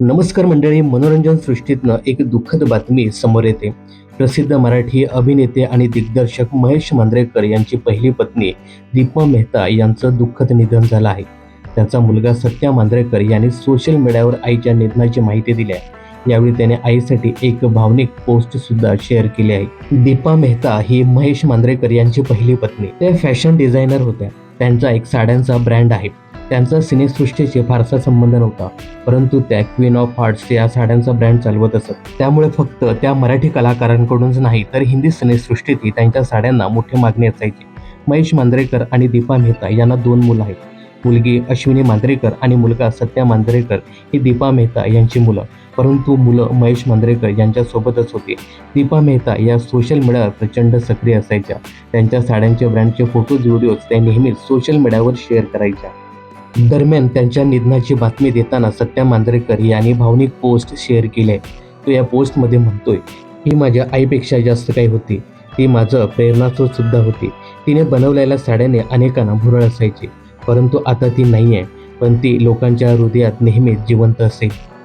नमस्कार मंडळी मनोरंजन सृष्टीतनं एक दुःखद बातमी समोर येते. प्रसिद्ध मराठी अभिनेते आणि दिग्दर्शक महेश मांजरेकर यांची पहिली पत्नी दीपा मेहता यांचं दुःखद निधन झालं आहे. त्याचा मुलगा सत्या मांजरेकर यांनी सोशल मीडियावर आईच्या निधनाची माहिती दिली आहे. यावेळी त्याने आईसाठी एक भावनिक पोस्ट सुद्धा शेअर केली आहे. दीपा मेहता ही महेश मांजरेकर यांची पहिली पत्नी. त्या फॅशन डिझायनर होत्या त्यांचा एक साड्यांचा ब्रँड आहे. त्यांचा सिनेसृष्टीशी फारसा संबंध नव्हता परंतु त्या क्वीन ऑफ हार्ट्स या साड्यांचा ब्रँड चालवत असत. त्यामुळे फक्त त्या मराठी कलाकारांकडूनच नाही तर हिंदी सिनेसृष्टीतही त्यांच्या साड्यांना मोठी मागणी असायची. महेश मांजरेकर आणि दीपा मेहता यांना दोन मुलं आहेत. मुलगी अश्विनी मांजरेकर आणि मुलगा सत्या मांजरेकर ही दीपा मेहता यांची मुलं परंतु मुलं महेश मांजरेकर यांच्यासोबतच होती. दीपा मेहता या सोशल मीडियावर प्रचंड सक्रिय असायच्या. त्यांच्या साड्यांचे ब्रँडचे फोटोज व्हिडिओज त्या नेहमीच सोशल मीडियावर शेअर करायच्या. दरम्यान त्यांच्या निधनाची बातमी देताना सत्या मांजरेकर यांनी भावनिक पोस्ट शेअर केले. तो या पोस्टमध्ये म्हणतोय ही माझ्या आईपेक्षा जास्त काही होती. ती माझं प्रेरणास्रोत सुद्धा होती. तिने बनवलेल्या साड्याने अनेकांना भुरळ असायची. परंतु आता ती नाही आहे पण ती लोकांच्या हृदयात नेहमीच जिवंत असेल.